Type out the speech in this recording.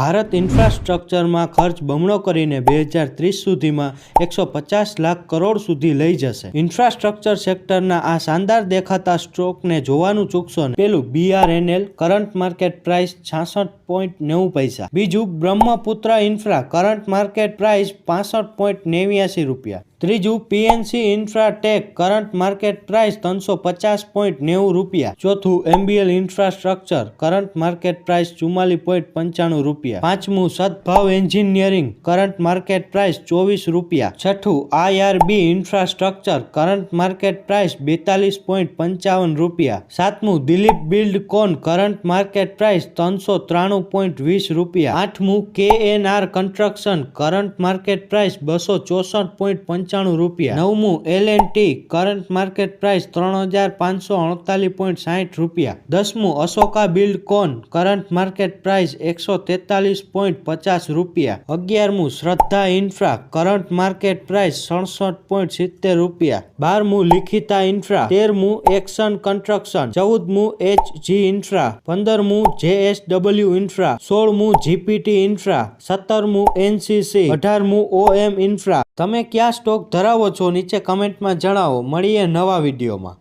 ભારત ઇન્ફ્રાસ્ટ્રક્ચરમાં ખર્ચ બમણો કરીને બે હજાર ત્રીસ સુધીમાં એકસો પચાસ લાખ કરોડ સુધી લઈ જશે. ઇન્ફ્રાસ્ટ્રક્ચર સેક્ટરના આ શાનદાર દેખાતા સ્ટ્રોકને જોવાનું ચૂકશો ને. પેલું બીઆરએનએલ કરંટ માર્કેટ પ્રાઇસ છાસઠ પોઈન્ટ નેવું પૈસા. બીજું Brahmaputra infra current market price પાસઠ પોઈન્ટ નેવ્યાસી રૂપિયા. ત્રીજું PNC infratech current market price ત્રણસો પચાસ પોઈન્ટ નેવું રૂપિયા. ચોથું MBL infrastructure current market price ચુમ્માલીસ પોઈન્ટ પંચાણું રૂપિયા. પાંચમું, Sadbhav engineering current market price ચોવીસ રૂપિયા. છઠ્ઠું IRB infrastructure current market price બેતાલીસ પોઈન્ટ પંચાવન રૂપિયા. સાતમું, Dilip Buildcon current market price ત્રણસો ત્રાણું પોઈન્ટ વીસ રૂપિયા. આઠમું KNR construction current market price બસો ચોસઠ પોઈન્ટ પંચાણું રૂપિયા. નવમું L and T current market price ત્રણ હજાર પાંચસો અડતાલીસ પોઈન્ટ સાઠ રૂપિયા. દસમું Ashoka buildcon current market price એકસો તેતાલીસ પોઈન્ટ પચાસ રૂપિયા. અગિયારમું Shraddha infra current market price સડસઠ પોઈન્ટ સિત્તેર રૂપિયા. બારમું લિખિતા ઇન્ફ્રા તેરમું એક્શન કન્સ્ટ્રક્શન ચૌદમું એચ જી ઇન્ફ્રા પંદરમું જેએસડબલ્યુ ઇન્ફ્રા સોળમું જીપીટી ઇન્ફ્રા સત્તરમું એનસીસી અઢારમું ઓએમ ઇન્ફ્રા તમે કયા સ્ટોક ધરાવો છો નીચે કમેન્ટમાં જણાવો. મળીએ નવા વિડીયોમાં.